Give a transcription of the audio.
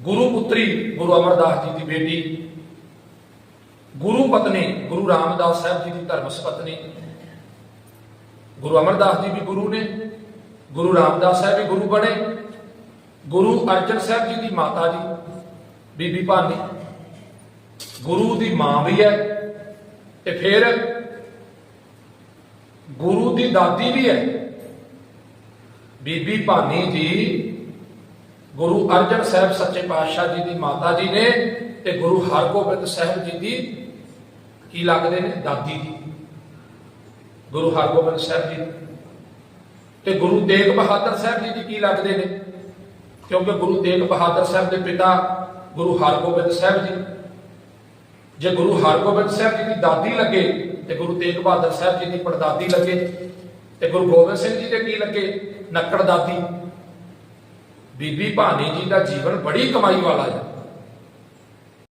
ਗੁਰੂ ਪੁੱਤਰੀ ਗੁਰੂ ਅਮਰਦਾਸ ਜੀ ਦੀ ਬੇਟੀ, ਗੁਰੂ ਪਤਨੀ ਗੁਰੂ ਰਾਮਦਾਸ ਸਾਹਿਬ ਜੀ ਦੀ ਧਰਮ ਸੁਪਤਨੀ, ਗੁਰੂ ਅਮਰਦਾਸ ਜੀ ਵੀ ਗੁਰੂ ਨੇ, ਗੁਰੂ ਰਾਮਦਾਸ ਸਾਹਿਬ ਵੀ ਗੁਰੂ ਬਣੇ, ਗੁਰੂ ਅਰਜਨ ਸਾਹਿਬ ਜੀ ਦੀ ਮਾਤਾ ਜੀ, ਬੀਬੀ ਭਾਨੀ, ਗੁਰੂ ਦੀ ਮਾਂ ਵੀ ਹੈ ਤੇ ਫਿਰ ਗੁਰੂ ਦੀ ਦਾਦੀ ਵੀ ਹੈ। ਬੀਬੀ ਭਾਨੀ ਜੀ ਗੁਰੂ ਅਰਜਨ ਸਾਹਿਬ ਸੱਚੇ ਪਾਤਸ਼ਾਹ ਜੀ ਦੀ ਮਾਤਾ ਜੀ ਨੇ ਤੇ ਗੁਰੂ ਹਰਗੋਬਿੰਦ ਸਾਹਿਬ ਜੀ ਦੀ ਕੀ ਲੱਗਦੇ ਨੇ? ਦਾਦੀ ਜੀ। ਗੁਰੂ ਹਰਗੋਬਿੰਦ ਸਾਹਿਬ ਜੀ। ਤੇ ਗੁਰੂ ਤੇਗ ਬਹਾਦਰ ਸਾਹਿਬ ਜੀ ਦੀ ਕੀ ਲੱਗਦੇ ਨੇ? ਕਿਉਂਕਿ ਗੁਰੂ ਤੇਗ ਬਹਾਦਰ ਸਾਹਿਬ ਦੇ ਪਿਤਾ ਗੁਰੂ ਹਰਗੋਬਿੰਦ ਸਾਹਿਬ ਜੀ। ਜੇ ਗੁਰੂ ਹਰਗੋਬਿੰਦ ਸਾਹਿਬ ਜੀ ਦੀ ਦਾਦੀ ਲੱਗੇ ਤੇ ਗੁਰੂ ਤੇਗ ਬਹਾਦਰ ਸਾਹਿਬ ਜੀ ਦੀ ਪੜਦਾਦੀ ਲੱਗੇ ਤੇ ਗੁਰੂ ਗੋਬਿੰਦ ਸਿੰਘ ਜੀ ਦੇ ਕੀ ਲੱਗੇ? ਨੱਕੜ ਦਾਦੀ। ਬੀਬੀ ਭਾਨੀ ਜੀ ਦਾ ਜੀਵਨ ਬੜੀ ਕਮਾਈ ਵਾਲਾ ਹੈ।